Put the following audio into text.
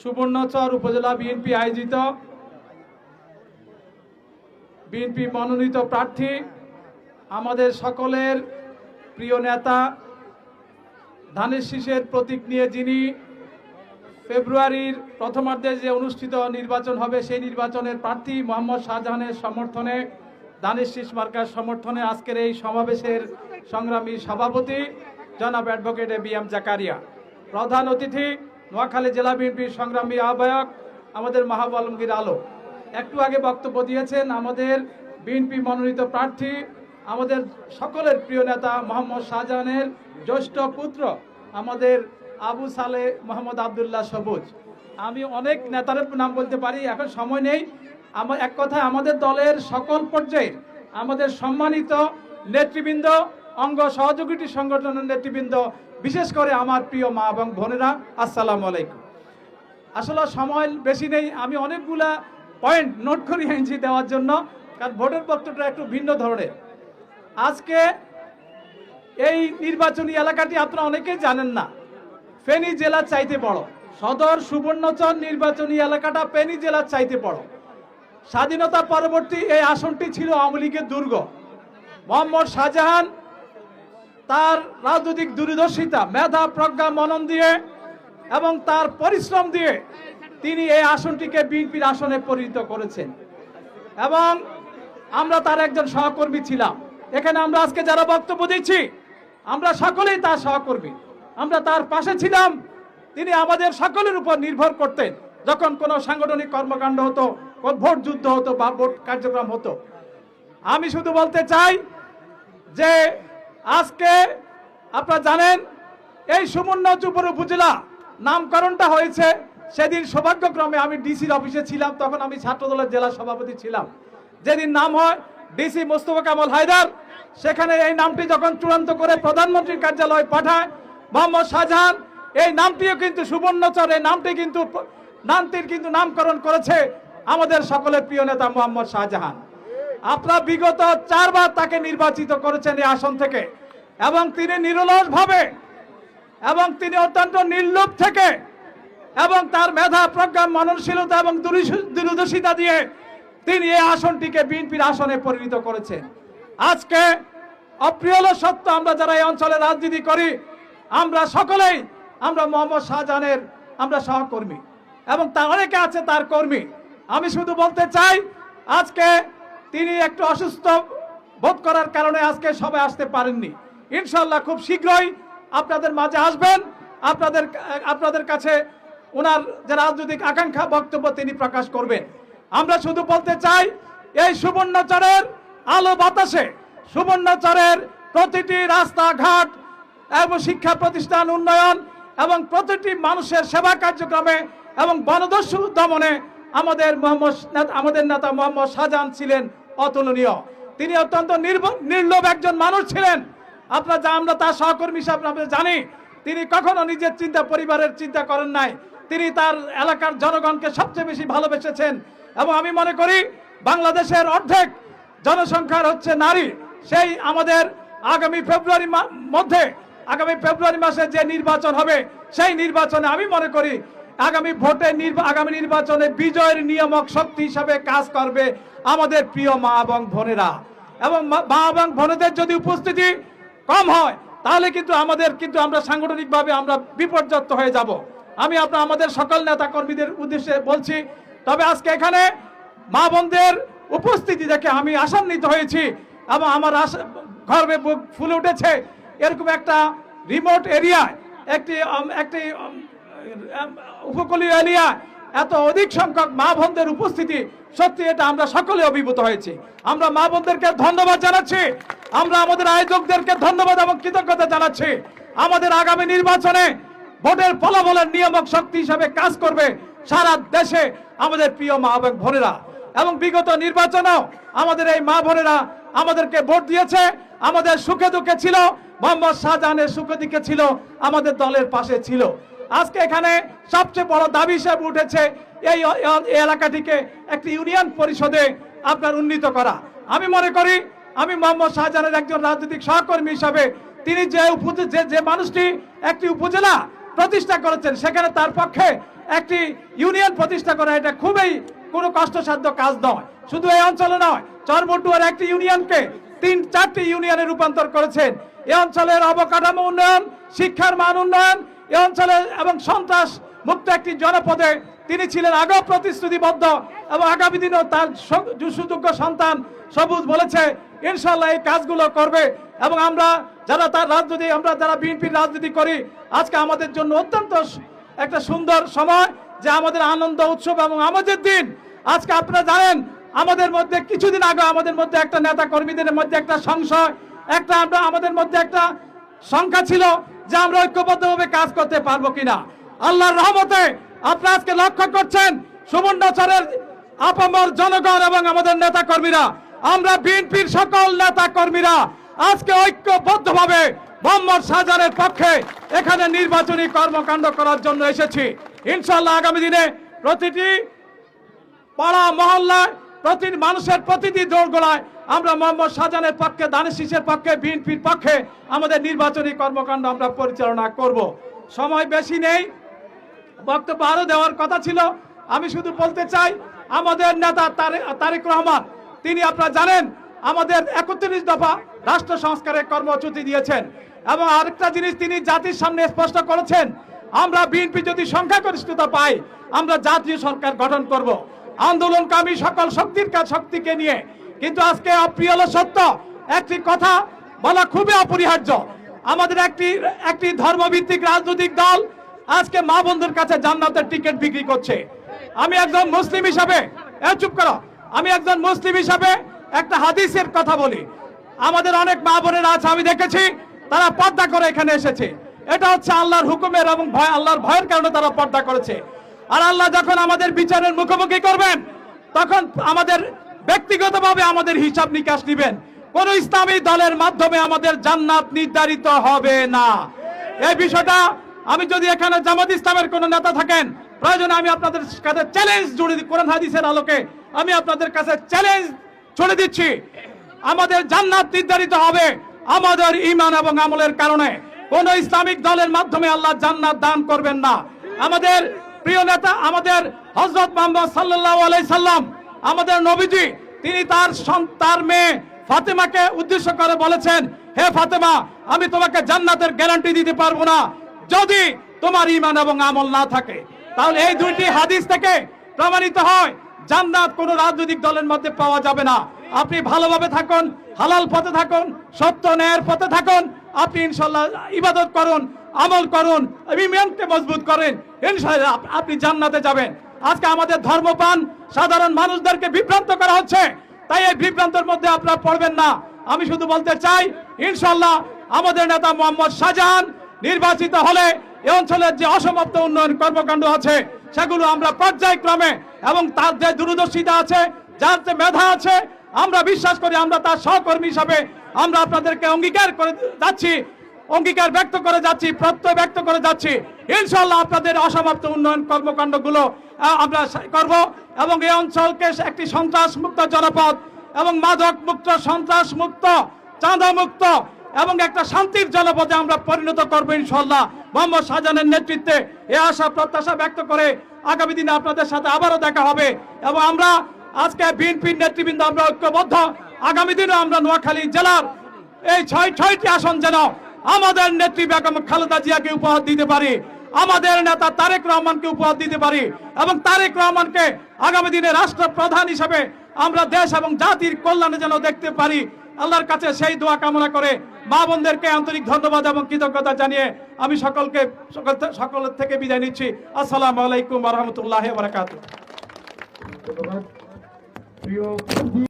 সুবর্ণচর উপজেলা বিএনপি আয়োজিত। বিএনপি মনোনীত প্রার্থী আমাদের সকলের প্রিয় নেতা, ধানের শীষের প্রতীক নিয়ে যিনি ফেব্রুয়ারির প্রথমার্ধে যে অনুষ্ঠিত নির্বাচন হবে, সেই নির্বাচনের প্রার্থী মোহাম্মদ শাহজাহানের সমর্থনে দানিশ শীষ মার্কার সমর্থনে আজকের এই সমাবেশের সংগ্রামী সভাপতি জনাব advocate A B M Zakaria. প্রধান অতিথি নোয়াখালী জেলা বিএনপির সংগ্রামী আহ্বায়ক আমাদের মাহবুব আলমগীর আলো একটু আগে বক্তব্য দিয়েছেন আমাদের বিএনপি মনোনীত প্রার্থী, আমাদের সকলের প্রিয় নেতা মোহাম্মদ শাহজাহানের জ্যেষ্ঠ পুত্র আমাদের আবু সালে মোহাম্মদ আবদুল্লাহ সবুজ। আমি অনেক নেতার নাম বলতে পারি, এখন সময় নেই। আমার এক কথায় আমাদের দলের সকল পর্যায়ের আমাদের সম্মানিত নেতৃবৃন্দ অঙ্গ সহযোগী সংগঠনের নেতৃবৃন্দ, বিশেষ করে আমার প্রিয় মা এবং বোনেরা, আসসালামু আলাইকুম। আসলে সময় বেশি নেই, আমি অনেকগুলা পয়েন্ট নোট করে এনেছি দেওয়ার জন্য, কারণ ভোটের বক্তব্যটা একটু ভিন্ন ধরনের। আজকে এই নির্বাচনী এলাকাটি আপনারা অনেকেই জানেন না, ফেনী জেলার চাইতে বড়। সদর সুবর্ণচর নির্বাচনী এলাকাটা ফেনী জেলার চাইতে বড়। স্বাধীনতা পরবর্তী এই আসনটি ছিল আওয়ামী লীগের দুর্গ। মোহাম্মদ শাহজাহান তার রাজনৈতিক দূরদর্শিতা, মেধা, প্রজ্ঞা, মনন দিয়ে এবং তার পরিশ্রম দিয়ে তিনি এই আসনটিকে বিএনপির আসনে পরিণত করেছেন। এবং আমরা তার একজন সহকর্মী ছিলাম। এখানে আমরা আজকে যারা বক্তব্য দিচ্ছি, আমরা সকলেই তার সহকর্মী। আমরা তার পাশে ছিলাম, তিনি আমাদের সকলের উপর নির্ভর করতেন। যখন কোনো সাংগঠনিক কর্মকাণ্ড হতো ভোট যুদ্ধ হতো বা ভোট কার্যক্রম হতো। আমি শুধু বলতে চাই যে আজকে আপনারা জানেন, এই সুমন্নচুপুর উপজেলা নামকরণটা হয়েছে। সেদিন সৌভাগ্যক্রমে আমি ডিসির অফিসে ছিলাম, তখন আমি ছাত্রদলের জেলা সভাপতি ছিলাম। যেদিন নাম হয় ডিসি মোস্তফা কামাল হায়দার, সেখানে এই নামটি যখন চূড়ান্ত করে প্রধানমন্ত্রীর কার্যালয়ে পাঠায় মোহাম্মদ শাহজাহান, এই নামটিও কিন্তু সুবর্ণচর, এই নামটি কিন্তু নামটির কিন্তু নামকরণ করেছে আমাদের সকলের প্রিয় নেতা মোহাম্মদ শাহজাহান। আপনারা বিগত চারবার তাকে নির্বাচিত করেছেন এই আসন থেকে। এবং তিনি নিরলস ভাবে এবং তিনি অত্যন্ত নির্লোভ থেকে এবং তার মেধা প্রজ্ঞা মননশীলতা এবং দূরদর্শী- দূরদর্শিতা দিয়ে তিনি এই আসনটিকে বিএনপির আসনে পরিণত করেছেন। আজকে অপ্রিয় হলো সত্য, আমরা যারা এই অঞ্চলে রাজনীতি করি, আমরা সকলেই, আমরা মোহাম্মদ শাহজাহানের আমরা সহকর্মী এবং তার অনেকে আছে তার কর্মী। আমি শুধু বলতে চাই, আজকে তিনি একটু অসুস্থ বোধ করার কারণে আজকে সবাই আসতে পারেননি। ইনশাল্লাহ খুব শীঘ্রই আপনাদের মাঝে আসবেন। আপনাদের আপনাদের কাছে ওনার যে রাজনৈতিক আকাঙ্ক্ষা, বক্তব্য তিনি প্রকাশ করবেন। আমরা শুধু বলতে চাই, এই সুবর্ণচরের আলো বাতাসে সুবর্ণচরের প্রতিটি রাস্তাঘাট এবং শিক্ষা প্রতিষ্ঠান উন্নয়ন এবং প্রতিটি মানুষের সেবা কার্যক্রমে এবং বনদস্যু দমনে আমাদের মোহাম্মদ আমাদের নেতা মোহাম্মদ শাহজাহান ছিলেন অতুলনীয়। তিনি অত্যন্ত নির্লোভ একজন মানুষ ছিলেন। আপনার যা আমরা তার সহকর্মী হিসাবে আমরা জানি, তিনি কখনো নিজের চিন্তা, পরিবারের চিন্তা করেন নাই। তিনি তার এলাকার জনগণকে সবচেয়ে বেশি ভালোবেসেছেন। এবং আমি মনে করি, বাংলাদেশের অর্ধেক জনসংখ্যার হচ্ছে নারী। সেই আমাদের আগামী ফেব্রুয়ারি মধ্যে, আগামী ফেব্রুয়ারি মাসে যে নির্বাচন হবে, সেই নির্বাচনে আমি মনে করি আগামী ভোটে আগামী নির্বাচনে বিজয়ের নিয়ামক শক্তি হিসাবে কাজ করবে আমাদের প্রিয় মা এবং বোনেরা। এবং মা এবং বোনেদের যদি উপস্থিতি কম হয়, তাহলে কিন্তু আমাদের, কিন্তু আমরা সাংগঠনিকভাবে আমরা বিপর্যস্ত হয়ে যাব। আমি আপনার আমাদের সকল নেতা কর্মীদের উদ্দেশ্যে বলছি, তবে আজকে এখানে মা বোনদের উপস্থিতি দেখে আমি আশান্বিত হয়েছি এবং আমার গর্বে ফুলে উঠেছে। এরকম একটা রিমোট এরিয়ায় একটি একটি উপকূলীয় এরিয়া, এত অধিক সংখ্যক মা বোনদের উপস্থিতি, সত্যি এটা আমরা সকলে অভিভূত হয়েছি। আমরা মা বোনদেরকে ধন্যবাদ জানাচ্ছি। আমরা আমাদের আয়োজকদেরকে ধন্যবাদ এবং কৃতজ্ঞতা জানাচ্ছি। আমাদের আগামী নির্বাচনে ভোটের ফলাফলের নিয়ামক শক্তি হিসাবে কাজ করবে সারা দেশে আমাদের প্রিয় মা এবং বোনেরা। এবং বিগত নির্বাচনেও আমাদের এই মা বোনেরা আমাদেরকে ভোট দিয়েছে। আমাদের সুখে দুঃখে ছিল, মোহাম্মদ শাহজাহানের সুখে দিকে ছিল, আমাদের দলের পাশে ছিল। আজকে এখানে সবচেয়ে বড় দাবি হিসেবে উঠেছে এই এলাকাটিকে একটি ইউনিয়ন পরিষদে আপনার উন্নীত করা। আমি মনে করি, আমি মোহাম্মদ শাহজাহানের একজন রাজনৈতিক সহকর্মী হিসাবে তিনি যে উপজে- যে যে মানুষটি একটি উপজেলা প্রতিষ্ঠা করেছেন, সেখানে তার পক্ষে একটি ইউনিয়ন প্রতিষ্ঠা করা এটা খুবই কোনো কষ্টসাধ্য কাজ নয়। শুধু এই অঞ্চলে নয় চরমটুয়ার একটি ইউনিয়নকে তিন, চারটি ইউনিয়নে রূপান্তর করেছেন। এই অঞ্চলের অবকাঠামো উন্নয়ন, শিক্ষার মান উন্নয়ন এই অঞ্চলে এবং সন্ত্রাস মুক্ত একটি জনপদে তিনি ছিলেন আগেও প্রতিশ্রুতিবদ্ধ এবং আগামী দিনেও তার সুযোগ্য সন্তান সবুজ বলেছে ইনশাল্লাহ এই কাজগুলো করবে এবং আমরা যারা তার রাজনীতি, আমরা যারা বিএনপির রাজনীতি করি, আজকে আমাদের জন্য অত্যন্ত একটা সুন্দর সময় যে আমাদের আনন্দ উৎসব এবং আমাদের দিন। আজকে আপনারা জানেন, আমাদের মধ্যে কিছুদিন আগে আমাদের মধ্যে একটা নেতা কর্মীদের মধ্যে একটা সংশয়, একটা আমরা আমাদের মধ্যে একটা সংখ্যা ছিল যে আমরা ঐক্যবদ্ধভাবে কাজ করতে পারব কিনা। আল্লাহর রহমতে আপনারা আজকে লক্ষ্য করছেন সুবর্ণচরের আপামর জনগণ এবং আমাদের নেতা কর্মীরা আমরা বিএনপির সকল নেতা কর্মীরা আজকে ঐক্যবদ্ধভাবে মোহাম্মদ শাহজাহানের পক্ষে এখানে নির্বাচনী কর্মকাণ্ড করার জন্য এসেছি। ইনশাল্লাহ আগামী দিনে প্রতিটি পাড়া, মহল্লায় প্রতি মানুষের প্রতিটি দৌড়গোড়ায় আমরা মোহাম্মদ শাহজাহানের পক্ষে দানের শীষের পক্ষে, বিএনপির পক্ষে আমাদের নির্বাচনী কর্মকাণ্ড আমরা পরিচালনা করব। সময় বেশি নেই। বক্তব্য আরও দেওয়ার কথা ছিল। আমি শুধু বলতে চাই, আমাদের নেতা তারে- তারেক রহমান, তিনি আপনারা জানেন, আমাদের একত্রিশ দফা রাষ্ট্র সংস্কারের কর্মসূচি দিয়েছেন এবং আরেকটা জিনিস তিনি জাতির সামনে স্পষ্ট করেছেন, আমরা বিএনপি যদি সংখ্যাগরিষ্ঠতা পাই, আমরা জাতীয় সরকার গঠন করব। আন্দোলনকামী সকল শক্তির কাজ শক্তিকে নিয়ে কিন্তু আজকে অপ্রিয় সত্য। একটি কথা বলা খুবই অপরিহার্য। আমাদের একটি একটি ধর্মভিত্তিক রাজনৈতিক দল আজকে মা বন্ধুর কাছে জান্নাতের টিকিট বিক্রি করছে। আমি একজন মুসলিম হিসাবে চুপ করো, আমি একজন মুসলিম হিসাবে একটা হাদিসের কথা বলি। আমাদের অনেক মা বোনেরা আছে, আমি দেখেছি, তারা পর্দা করে এখানে এসেছে। এটা হচ্ছে আল্লাহর হুকুমের এবং ভয়, আল্লাহর ভয়ের কারণে তারা পর্দা করেছে। আর আল্লাহ যখন আমাদের বিচারের মুখোমুখি করবেন, তখন আমাদের ব্যক্তিগতভাবে আমাদের হিসাব নিকাশ নিবেন। কোন ইসলামী দলের মাধ্যমে আমাদের জান্নাত নির্ধারিত হবে না। এই বিষয়টা আমি যদি এখানে জামাত ইসলামের কোন নেতা থাকেন, প্রয়োজনে আমি আপনাদের কাছে চ্যালেঞ্জ জুড়ে কোরআন হাদিসের আলোকে আমি আপনাদের কাছে চ্যালেঞ্জ ছুড়ে দিচ্ছি। আমাদের জান্নাত নির্ধারিত হবে আমাদের ইমান এবং আমলের কারণে। কোন ইসলামিক দলের মাধ্যমে আল্লাহ জান্নাত দান করবেন না। আমাদের প্রিয় নেতা, আমাদের হজরত মোহাম্মদ সাল্লাল্লাহু আলাই সাল্লাম আমাদের নবীজি, তিনি তার তার মেয়ে ফাতেমাকে উদ্দেশ্য করে বলেছেন, হে ফাতেমা, আমি তোমাকে জান্নাতের গ্যারান্টি দিতে পারব না। যদি তোমার ইমান এবং আমল না থাকে, তাহলে এই দুইটি হাদিস থেকে প্রমাণিত হয়, জান্নাত কোন রাজনৈতিক দলের মধ্যে পাওয়া যাবে না। আপনি ভালোভাবে থাকুন, হালাল পথে থাকুন, সত্য ন্যায়ের পথে থাকুন, আপনি ইনশাল্লাহ ইবাদত করুন, আমল করুন, ইমানকে মজবুত করেন ইনশাল্লাহ আপনি জান্নাতে যাবেন। আজকে আমাদের ধর্মপান সাধারণ মানুষদেরকে বিভ্রান্ত করা হচ্ছে। তাই এই বিভ্রান্তের মধ্যে আপনারা পড়বেন না। আমি শুধু বলতে চাই ইনশাল্লাহ আমাদের নেতা মোহাম্মদ শাহজাহান নির্বাচিত হলে এই অঞ্চলের যে অসমাপ্ত উন্নয়ন কর্মকাণ্ড আছে, সেগুলো আমরা পর্যায়ক্রমে এবং তার যে দূরদর্শিতা আছে, যার যে মেধা আছে, আমরা বিশ্বাস করি, আমরা তার সহকর্মী হিসাবে আমরা আপনাদেরকে অঙ্গীকার করে যাচ্ছি, অঙ্গীকার ব্যক্ত করে যাচ্ছি, প্রত্যয় ব্যক্ত করে যাচ্ছি। ইনশাল্লাহ আপনাদের অসমাপ্ত উন্নয়ন কর্মকাণ্ডগুলো আমরা করব এবং এই অঞ্চলকে একটি সন্ত্রাস মুক্ত জনপদ এবং মাদক মুক্ত সন্ত্রাস মুক্ত চাঁদা মুক্ত এবং একটা শান্তির জনপদে আমরা পরিণত করব ইনশাল্লাহ মোহাম্মদ শাহজাহানের নেতৃত্বে এ আশা প্রত্যাশা ব্যক্ত করে আগামী দিনে আপনাদের সাথে আবারও দেখা হবে এবং আমরা আজকে বিএনপির নেতৃবৃন্দ, আমরা ঐক্যবদ্ধ। আগামী দিনে আমরা নোয়াখালী জেলার এই ছয় ছয়টি আসন যেন আমাদের নেত্রী বেগম খালেদা জিয়াকে উপহার দিতে পারি। আমাদের নেতা তারেক রহমানকে উপহার দিতে পারি এবং তারেক রহমানকে আগামী দিনে রাষ্ট্র প্রধান হিসেবে আমরা দেশ এবং জাতির কল্যাণে যেন দেখতে পারি। আল্লাহর কাছে সেই দোয়া কামনা করে মা বোনদেরকে আন্তরিক ধন্যবাদ এবং কৃতজ্ঞতা জানিয়ে আমি সকলকে, সকল সকলের থেকে বিদায় নিচ্ছি। আসসালামু আলাইকুম রহমতুল্লাহ প্রিয়